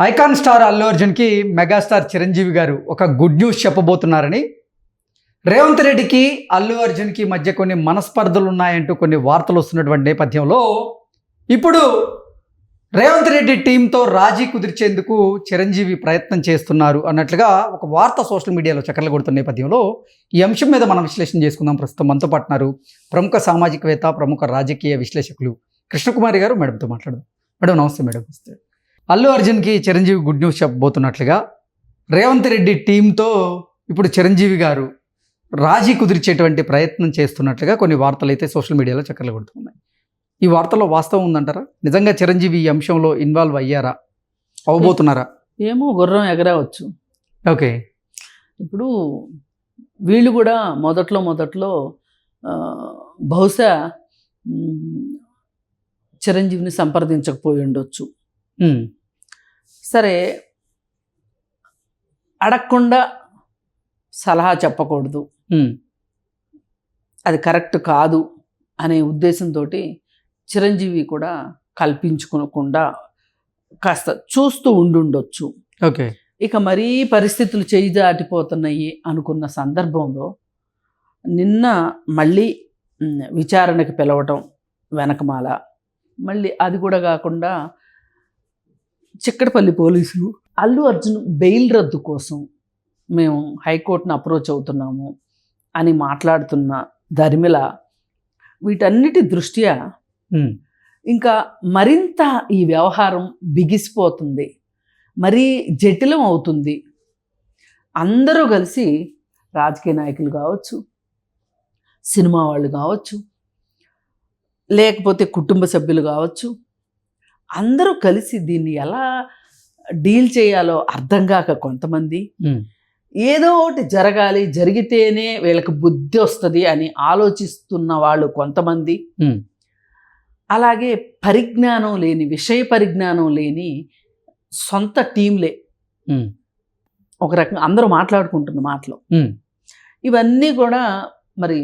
Icon star Allu అర్జున్కి megastar Chiranjeevi గారు ఒక గుడ్ న్యూస్ చెప్పబోతున్నారని. రేవంత్ రెడ్డికి అల్లు అర్జున్కి మధ్య కొన్ని మనస్పర్ధలు ఉన్నాయంటూ కొన్ని వార్తలు వస్తున్నటువంటి నేపథ్యంలో ఇప్పుడు రేవంత్ రెడ్డి టీంతో రాజీ కుదిర్చేందుకు చిరంజీవి ప్రయత్నం చేస్తున్నారు అన్నట్లుగా ఒక వార్త సోషల్ మీడియాలో చక్కర్లు కొడుతున్న నేపథ్యంలో ఈ అంశం మీద మనం విశ్లేషణ చేసుకుందాం. ప్రస్తుతం మనతో పాటున్నారు ప్రముఖ సామాజికవేత్త ప్రముఖ రాజకీయ విశ్లేషకులు కృష్ణకుమారి గారు. మేడంతో మాట్లాడదాం. మేడం నమస్తే మేడం. నమస్తే అల్లు అర్జున్కి చిరంజీవి గుడ్ న్యూస్ చెప్పబోతున్నట్లుగా రేవంత్ రెడ్డి టీంతో ఇప్పుడు చిరంజీవి గారు రాజీ కుదిర్చేటువంటి ప్రయత్నం చేస్తున్నట్లుగా కొన్ని వార్తలు అయితే సోషల్ మీడియాలో చక్కర్లు కొడుతున్నాయి. ఈ వార్తలో వాస్తవం ఉందంటారా? నిజంగా చిరంజీవి ఈ అంశంలో ఇన్వాల్వ్ అయ్యారా? అవబోతున్నారా? ఏమో గుర్రం ఎగరవచ్చు. ఓకే. ఇప్పుడు వీళ్ళు కూడా మొదట్లో మొదట్లో బహుశా చిరంజీవిని సంప్రదించకపోయి ఉండొచ్చు. సరే అడగకుండా సలహా చెప్పకూడదు. అది కరెక్ట్ కాదు అనే ఉద్దేశంతో చిరంజీవి కూడా కల్పించుకోకుండా కాస్త చూస్తూ ఉండుండొచ్చు. ఓకే. ఇక మరీ పరిస్థితులు చేయి దాటిపోతున్నాయి అనుకున్న సందర్భంలో నిన్న మళ్ళీ విచారణకి పిలవటం వెనకమాల. మళ్ళీ అది కూడా కాకుండా చిక్కడపల్లి పోలీసులు అల్లు అర్జున్ బెయిల్ రద్దు కోసం మేము హైకోర్టును అప్రోచ్ అవుతున్నాము అని మాట్లాడుతున్న ధర్మిల వీటన్నిటి దృష్ట్యా ఇంకా మరింత ఈ వ్యవహారం బిగిసిపోతుంది మరీ జటిలం అవుతుంది. అందరూ కలిసి రాజకీయ నాయకులు కావచ్చు సినిమా వాళ్ళు కావచ్చు లేకపోతే కుటుంబ సభ్యులు కావచ్చు అందరూ కలిసి దీన్ని ఎలా డీల్ చేయాలో అర్థం కాక కొంతమంది ఏదో ఒకటి జరగాలి జరిగితేనే వీళ్ళకి బుద్ధి వస్తుంది అని ఆలోచిస్తున్న వాళ్ళు కొంతమంది. అలాగే పరిజ్ఞానం లేని విషయ పరిజ్ఞానం లేని సొంత టీంలే. ఒక రకంగా అందరూ మాట్లాడుకుంటున్న మాటలు. ఇవన్నీ కూడా మరి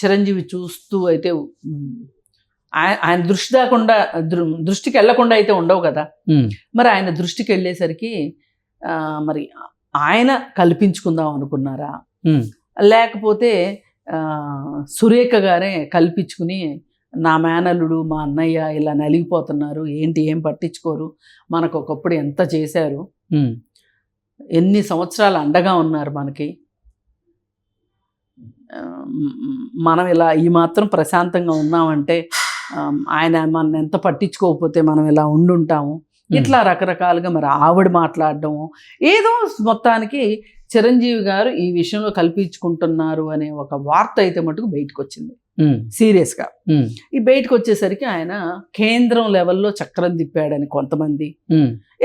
చిరంజీవి చూస్తూ అయితే ఆయన ఆయన దృష్టి దాకుండా దృష్టికి వెళ్ళకుండా అయితే ఉండవు కదా. మరి ఆయన దృష్టికి వెళ్ళేసరికి మరి ఆయన కల్పించుకుందాం అనుకున్నారా? లేకపోతే సురేఖ గారే కల్పించుకుని నా మేనల్లుడు మా అన్నయ్య ఇలా నలిగిపోతున్నారు ఏంటి ఏం పట్టించుకోరు మనకు ఒకప్పుడు ఎంత చేశారు? ఎన్ని సంవత్సరాలు అండగా ఉన్నారు మనకి? మనం ఇలా ఈ మాత్రం ప్రశాంతంగా ఉన్నామంటే ఆయన మన ఎంత పట్టించుకోకపోతే మనం ఇలా ఉండుంటాము. ఇట్లా రకరకాలుగా మరి ఆవిడ మాట్లాడడం ఏదో మొత్తానికి చిరంజీవి గారు ఈ విషయంలో కల్పించుకుంటున్నారు అనే ఒక వార్త అయితే మటుకు బయటకు వచ్చింది సీరియస్గా. ఈ బయటకు వచ్చేసరికి ఆయన కేంద్రం లెవెల్లో చక్రం తిప్పాడని కొంతమంది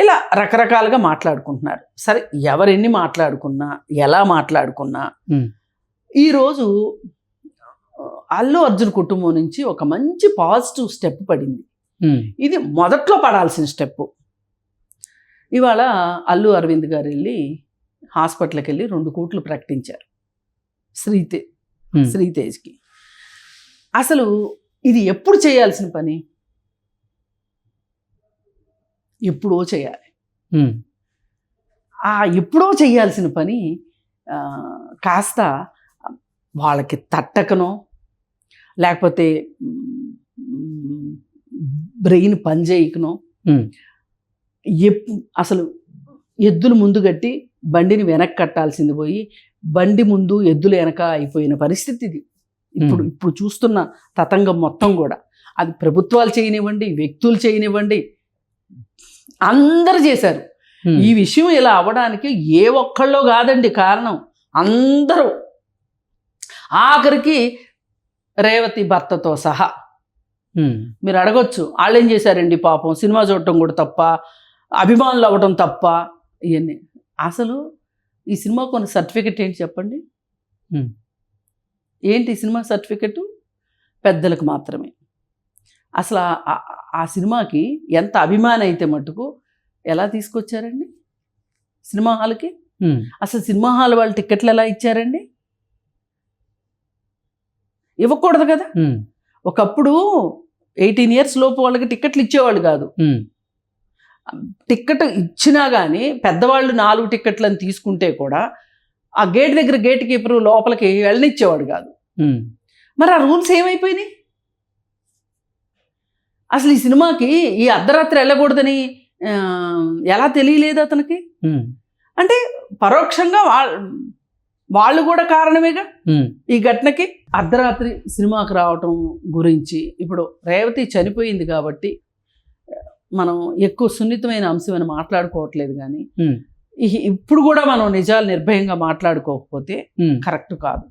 ఇలా రకరకాలుగా మాట్లాడుకుంటున్నారు. సరే ఎవరెన్ని మాట్లాడుకున్నా ఎలా మాట్లాడుకున్నా. ఈరోజు అల్లు అర్జున్ కుటుంబం నుంచి ఒక మంచి పాజిటివ్ స్టెప్ పడింది. ఇది మొదట్లో పడాల్సిన స్టెప్. ఇవాళ అల్లు అరవింద్ గారు వెళ్ళి హాస్పిటల్కి వెళ్ళి రెండు కోట్లు ప్రకటించారు. శ్రీతే శ్రీతేజ్కి. అసలు ఇది ఎప్పుడు చేయాల్సిన పని? ఎప్పుడో చేయాలి. ఆ ఎప్పుడో చేయాల్సిన పని కాస్త వాళ్ళకి తట్టకనో లేకపోతే బ్రెయిన్ పనిచేయకనో ఎప్పు అసలు ఎద్దులు ముందు కట్టి బండిని వెనక్కి కట్టాల్సింది పోయి బండి ముందు ఎద్దులు వెనక అయిపోయిన పరిస్థితి ఇది. ఇప్పుడు. ఇప్పుడు చూస్తున్న తతంగం మొత్తం కూడా. అది ప్రభుత్వాలు చేయనివ్వండి వ్యక్తులు చేయనివ్వండి అందరు చేశారు. ఈ విషయం ఇలా అవ్వడానికి ఏ ఒక్కళ్ళో కాదండి కారణం. అందరూ. ఆఖరికి రేవతి భర్తతో సహా. మీరు అడగొచ్చు వాళ్ళు ఏం చేశారండి పాపం? సినిమా చూడటం కూడా తప్ప అభిమానులు అవ్వటం తప్ప ఇవన్నీ అసలు ఈ సినిమా కొన్ని సర్టిఫికెట్ ఏంటి చెప్పండి. ఏంటి ఈ సినిమా సర్టిఫికెట్? పెద్దలకు మాత్రమే. అసలు ఆ- సినిమాకి ఎంత అభిమానం అయితే మటుకు ఎలా తీసుకొచ్చారండి? సినిమా హాల్కి? అసలు సినిమా హాల్ వాళ్ళు టికెట్లు ఎలా ఇచ్చారండి? ఇవ్వకూడదు కదా. ఒకప్పుడు ఎయిటీన్ ఇయర్స్ లోపు వాళ్ళకి టికెట్లు ఇచ్చేవాళ్ళు కాదు. టిక్కెట్ ఇచ్చినా కానీ పెద్దవాళ్ళు నాలుగు టిక్కెట్లను తీసుకుంటే కూడా ఆ గేట్ దగ్గర గేట్ కీపర్ లోపలికి వెళ్ళనిచ్చేవాడు కాదు. మరి ఆ రూల్స్ ఏమైపోయినాయి? అసలు ఈ సినిమాకి ఈ అర్ధరాత్రి వెళ్ళకూడదని ఎలా తెలియలేదు అతనికి? అంటే పరోక్షంగా వాళ్ళ వాళ్ళు కూడా కారణమేగా? ఈ ఘటనకి అర్ధరాత్రి సినిమాకి రావటం గురించి ఇప్పుడు రేవతి చనిపోయింది కాబట్టి మనం ఎక్కువ సున్నితమైన అంశం అని మాట్లాడుకోవట్లేదు కానీ ఇప్పుడు కూడా మనం నిజాలు నిర్భయంగా మాట్లాడుకోకపోతే కరెక్ట్ కాదు.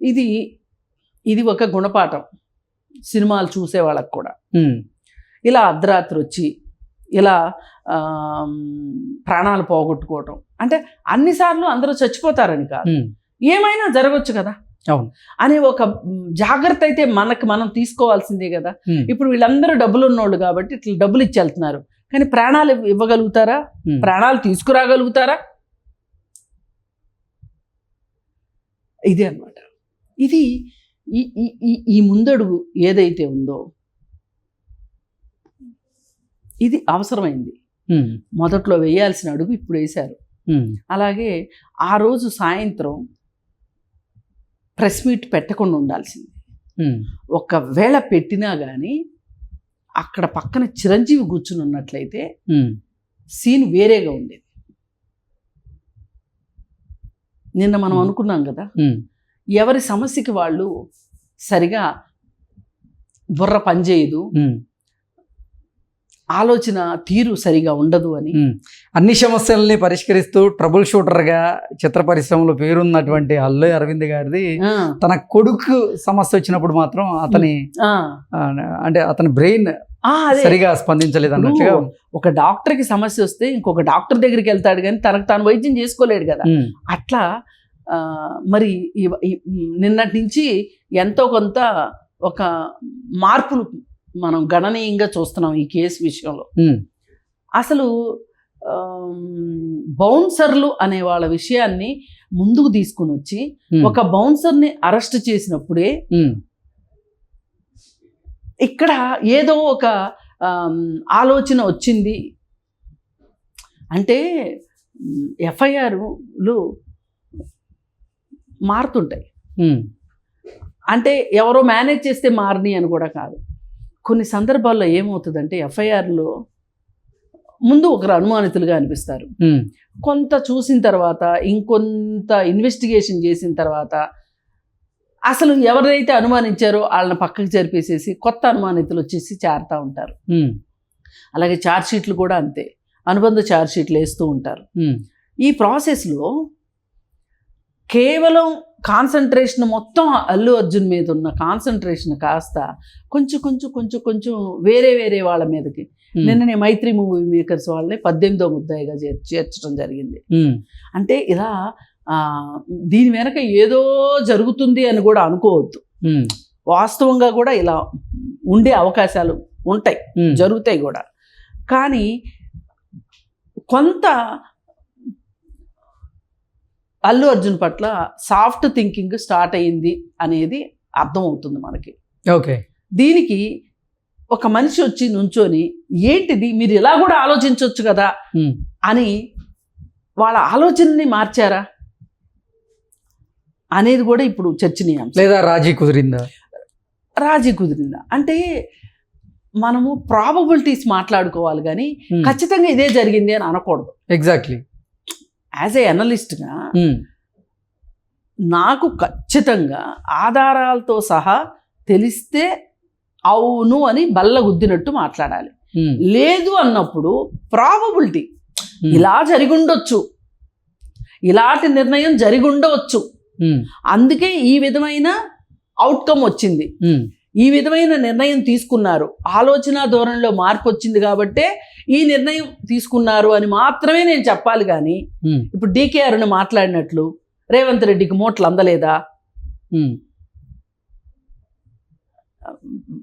ఇది ఇది ఒక గుణపాఠం సినిమాలు చూసే వాళ్ళకు కూడా. ఇలా అర్ధరాత్రి వచ్చి ఇలా ప్రాణాలు పోగొట్టుకోవటం. అంటే అన్నిసార్లు అందరూ చచ్చిపోతారని కాదు. ఏమైనా జరగచ్చు కదా? అవును. అనే ఒక జాగ్రత్త అయితే మనకు మనం తీసుకోవాల్సిందే కదా. ఇప్పుడు వీళ్ళందరూ డబ్బులు ఉన్నోళ్ళు కాబట్టి ఇట్లా డబ్బులు ఇచ్చి వెళ్తున్నారు కానీ ప్రాణాలు ఇవ్వ- ఇవ్వగలుగుతారా? ప్రాణాలు తీసుకురాగలుగుతారా? ఇదే అన్నమాట. ఇది ఈ ఈ ముందడుగు ఏదైతే ఉందో ఇది అవసరమైంది. మొదట్లో వేయాల్సిన అడుగు ఇప్పుడు వేశారు. అలాగే ఆ రోజు సాయంత్రం ప్రెస్ మీట్ పెట్టకుండా ఉండాల్సింది. ఒకవేళ పెట్టినా కానీ అక్కడ పక్కన చిరంజీవి కూర్చుని ఉన్నట్లయితే సీన్ వేరేగా ఉండేది. నిన్న మనం. అనుకున్నాం కదా? ఎవరి సమస్యకి వాళ్ళు సరిగా బుర్ర పనిచేయదు. ఆలోచన తీరు సరిగా ఉండదు అని. అన్ని సమస్యల్ని పరిష్కరిస్తూ ట్రబుల్ షూటర్గా చిత్ర పరిశ్రమలో పేరున్నటువంటి అల్లు అరవింద్ గారిది తన కొడుకు సమస్య వచ్చినప్పుడు మాత్రం అతని అంటే అతని బ్రెయిన్ సరిగా స్పందించలేదు అన్నట్టుగా ఒక డాక్టర్కి సమస్య వస్తే ఇంకొక డాక్టర్ దగ్గరికి వెళ్తాడు కానీ తనకు తాను వైద్యం చేసుకోలేడు కదా. అట్లా మరి నిన్నటి నుంచి ఎంతో కొంత ఒక మార్పులు మనం గణనీయంగా చూస్తున్నాం ఈ కేసు విషయంలో. అసలు బౌన్సర్లు అనే వాళ్ళ విషయాన్ని ముందుకు తీసుకుని వచ్చి ఒక బౌన్సర్ని అరెస్ట్ చేసినప్పుడే ఇక్కడ ఏదో ఒక ఆలోచన వచ్చింది. అంటే ఎఫ్ఐఆర్లు మారుతుంటాయి. అంటే ఎవరో మేనేజ్ చేస్తే మారని అని కూడా కాదు. కొన్ని సందర్భాల్లో ఏమవుతుందంటే ఎఫ్ఐఆర్లో ముందు ఒకరు అనుమానితులుగా అనిపిస్తారు. కొంత చూసిన తర్వాత ఇంకొంత ఇన్వెస్టిగేషన్ చేసిన తర్వాత అసలు ఎవరైతే అనుమానించారో వాళ్ళని పక్కకి జరిపేసేసి కొత్త అనుమానితులు వచ్చేసి చేరుతూ ఉంటారు. అలాగే ఛార్జ్ షీట్లు కూడా అంతే. అనుబంధ ఛార్జ్ షీట్లు వేస్తూ ఉంటారు. ఈ ప్రాసెస్లో కేవలం కాన్సన్ట్రేషన్ మొత్తం అల్లు అర్జున్ మీద ఉన్న కాన్సన్ట్రేషన్ కాస్త కొంచెం కొంచెం కొంచెం కొంచెం వేరే వేరే వాళ్ళ మీదకి. నిన్ననే మైత్రి మూవీ మేకర్స్ వాళ్ళని పద్దెనిమిదో ముద్దాయిగా చేర్ చేర్చడం జరిగింది. అంటే ఇలా దీని వెనక ఏదో జరుగుతుంది అని కూడా అనుకోవద్దు. వాస్తవంగా కూడా ఇలా ఉండే అవకాశాలు ఉంటాయి జరుగుతాయి కూడా. కానీ కొంత అల్లు అర్జున్ పట్ల సాఫ్ట్ థింకింగ్ స్టార్ట్ అయ్యింది అనేది అర్థమవుతుంది మనకి. ఓకే. దీనికి ఒక మనిషి వచ్చి నుంచొని ఏంటిది మీరు ఇలా కూడా ఆలోచించవచ్చు కదా అని వాళ్ళ ఆలోచనని మార్చారా? అనేది కూడా ఇప్పుడు చర్చనీయాంశం. లేదా రాజీ కుదిరిందా? రాజీ కుదిరిందా? అంటే మనము ప్రాబబిలిటీస్ మాట్లాడుకోవాలి కానీ ఖచ్చితంగా ఇదే జరిగింది అని అనకూడదు. ఎగ్జాక్ట్లీ యాజ్ ఏ అనలిస్ట్గా నాకు ఖచ్చితంగా ఆధారాలతో సహా తెలిస్తే అవును అని బల్ల గుద్దినట్టు మాట్లాడాలి. లేదు అన్నప్పుడు ప్రాబబిలిటీ ఇలా జరిగుండొచ్చు. ఇలాంటి నిర్ణయం జరిగుండవచ్చు. ఉమ్, అందుకే ఈ విధమైన అవుట్కమ్ వచ్చింది. ఈ విధమైన నిర్ణయం తీసుకున్నారు. ఆలోచన ధోరణిలో మార్పు వచ్చింది కాబట్టే ఈ నిర్ణయం తీసుకున్నారు అని మాత్రమే నేను చెప్పాలి కానీ ఇప్పుడు డీకేఆర్ని మాట్లాడినట్లు రేవంత్ రెడ్డికి మోట్లు అందలేదా?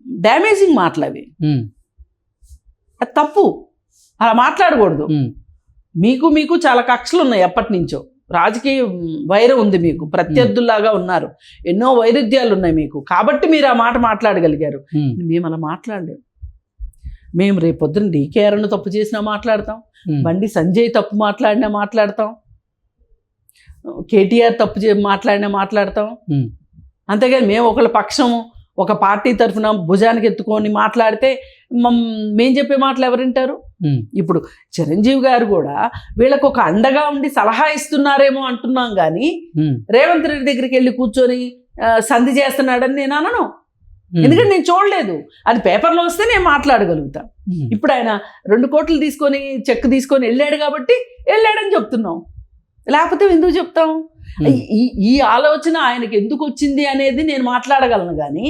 డ్యామేజింగ్ మాటలు అవి. అది తప్పు. అలా మాట్లాడకూడదు. మీకు మీకు చాలా కక్షలు ఉన్నాయి ఎప్పటి నుంచో. రాజకీయ వైరం ఉంది మీకు ప్రత్యర్థుల్లాగా ఉన్నారు. ఎన్నో వైరుధ్యాలు ఉన్నాయి మీకు. కాబట్టి మీరు ఆ మాట మాట్లాడగలిగారు. మేము అలా మాట్లాడలేము మేము రేపొద్దున డీకే అరుణ్ తప్పు చేసినా మాట్లాడతాం. బండి సంజయ్ తప్పు మాట్లాడినా మాట్లాడతాం. కేటీఆర్ తప్పు చే మాట్లాడినా మాట్లాడతాం. అంతేగాని మేము ఒకళ్ళ పక్షం ఒక పార్టీ తరఫున భుజానికి ఎత్తుకొని మాట్లాడితే మమ్- మేం చెప్పే మాటలు ఎవరు వింటారు? ఉమ్, ఇప్పుడు చిరంజీవి గారు కూడా వీళ్ళకు ఒక అండగా ఉండి సలహా ఇస్తున్నారేమో అంటున్నాం కానీ రేవంత్ రెడ్డి దగ్గరికి వెళ్ళి కూర్చొని సంధి చేస్తున్నాడని నేను అనను. ఎందుకంటే నేను చూడలేదు. అది పేపర్లో వస్తే నేను మాట్లాడగలుగుతా. ఇప్పుడు ఆయన రెండు కోట్లు తీసుకొని చెక్ తీసుకొని వెళ్ళాడు కాబట్టి వెళ్ళాడని చెప్తున్నాం. లేకపోతే ఎందుకు చెప్తాం? ఈ ఈ ఆలోచన ఆయనకి ఎందుకు వచ్చింది అనేది నేను మాట్లాడగలను కానీ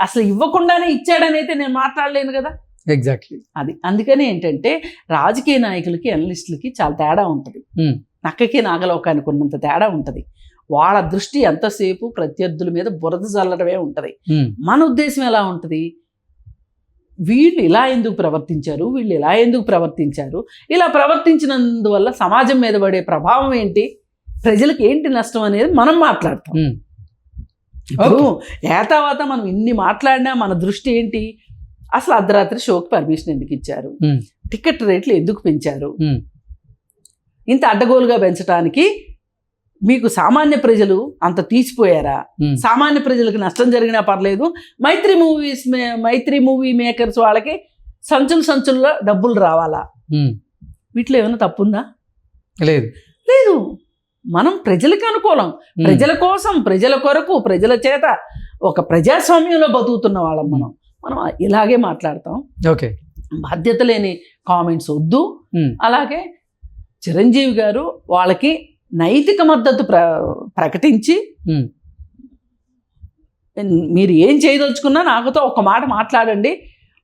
అసలు ఇవ్వకుండానే ఇచ్చాడని అయితే నేను మాట్లాడలేను కదా? ఎగ్జాక్ట్లీ అది. అందుకని ఏంటంటే రాజకీయ నాయకులకి అనలిస్టులకి చాలా తేడా ఉంటుంది. నక్కకి నాగలోకానికి ఉన్నంత తేడా ఉంటుంది. వాళ్ళ దృష్టి ఎంతసేపు ప్రత్యర్థుల మీద బురద చల్లడమే ఉంటుంది. మన ఉద్దేశం ఎలా ఉంటుంది? వీళ్ళు ఇలా ఎందుకు ప్రవర్తించారు? వీళ్ళు ఇలా ఎందుకు ప్రవర్తించారు? ఇలా ప్రవర్తించినందువల్ల సమాజం మీద పడే ప్రభావం ఏంటి? ప్రజలకు ఏంటి నష్టం అనేది మనం మాట్లాడతాం. ఇప్పుడు ఏతావాత మనం ఇన్ని మాట్లాడినా మన దృష్టి ఏంటి? అసలు అర్ధరాత్రి షోకి పర్మిషన్ ఎందుకు ఇచ్చారు. టికెట్ రేట్లు ఎందుకు పెంచారు. ఇంత అడ్డగోలుగా పెంచడానికి మీకు సామాన్య ప్రజలు అంత తీసిపోయారా? సామాన్య ప్రజలకు నష్టం జరిగినా పర్లేదు. Mythri movies Mythri movie makers వాళ్ళకి సంచులు సంచుల్లో డబ్బులు రావాలా? వీటిలో ఏమైనా తప్పుందా? లేదు. లేదు. మనం ప్రజలకు అనుకూలం. ప్రజల కోసం ప్రజల కొరకు ప్రజల చేత ఒక ప్రజాస్వామ్యంలో బతుకుతున్న వాళ్ళం మనం. మనం ఇలాగే మాట్లాడతాం. ఓకే. బాధ్యత లేని కామెంట్స్ వద్దు. అలాగే చిరంజీవి గారు వాళ్ళకి నైతిక మద్దతు ప్ర ప్రకటించి మీరు ఏం చేయదలుచుకున్నా నాకుతో ఒక మాట మాట్లాడండి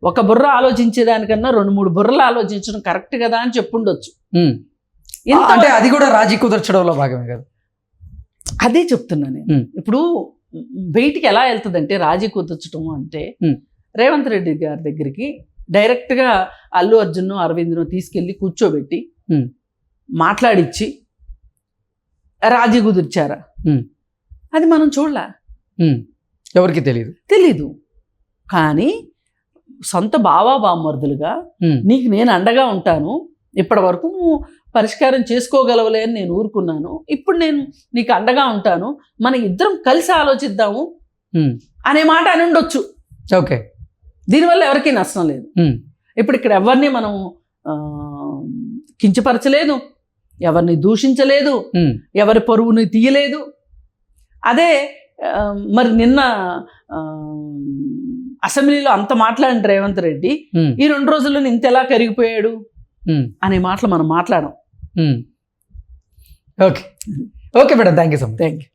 ఒక బుర్ర ఆలోచించేదానికన్నా రెండు మూడు బుర్రలు ఆలోచించడం కరెక్ట్ కదా అని చెప్పుండొచ్చు అంటే అది కూడా రాజీ కుదర్చడంలో భాగమే కదా అదే చెప్తున్నా నేను ఉమ్. ఇప్పుడు బయటికి ఎలా వెళ్తుందంటే రాజీ కుదర్చడం అంటే. రేవంత్ రెడ్డి గారి దగ్గరికి డైరెక్ట్గా అల్లు అర్జున్ను అరవింద్ను తీసుకెళ్ళి కూర్చోబెట్టి. మాట్లాడిచ్చి రాజీ కుదిర్చారా. అది మనం చూడలే? ఎవరికి తెలియదు తెలీదు. కానీ సొంత బావా బామ్మర్దులుగా నీకు నేను అండగా ఉంటాను. ఇప్పటి వరకు నువ్వు పరిష్కారం చేసుకోగలవలే అని నేను ఊరుకున్నాను. ఇప్పుడు నేను నీకు అండగా ఉంటాను. మన ఇద్దరం కలిసి ఆలోచిద్దాము అనే మాట అని ఉండొచ్చు. ఓకే. దీనివల్ల ఎవరికీ నష్టం లేదు. ఇప్పుడు ఇక్కడ ఎవరిని మనం కించపరచలేదు. ఎవరిని దూషించలేదు ఎవరి పరువుని తీయలేదు. అదే మరి నిన్న అసెంబ్లీలో అంత మాట్లాడిన రేవంత్ రెడ్డి ఈ రెండు రోజుల్లో ఇంత ఎలా కరిగిపోయాడు? అనే మాటలు మనం మాట్లాడం. Okay. Okay madam thank you so much. Thank you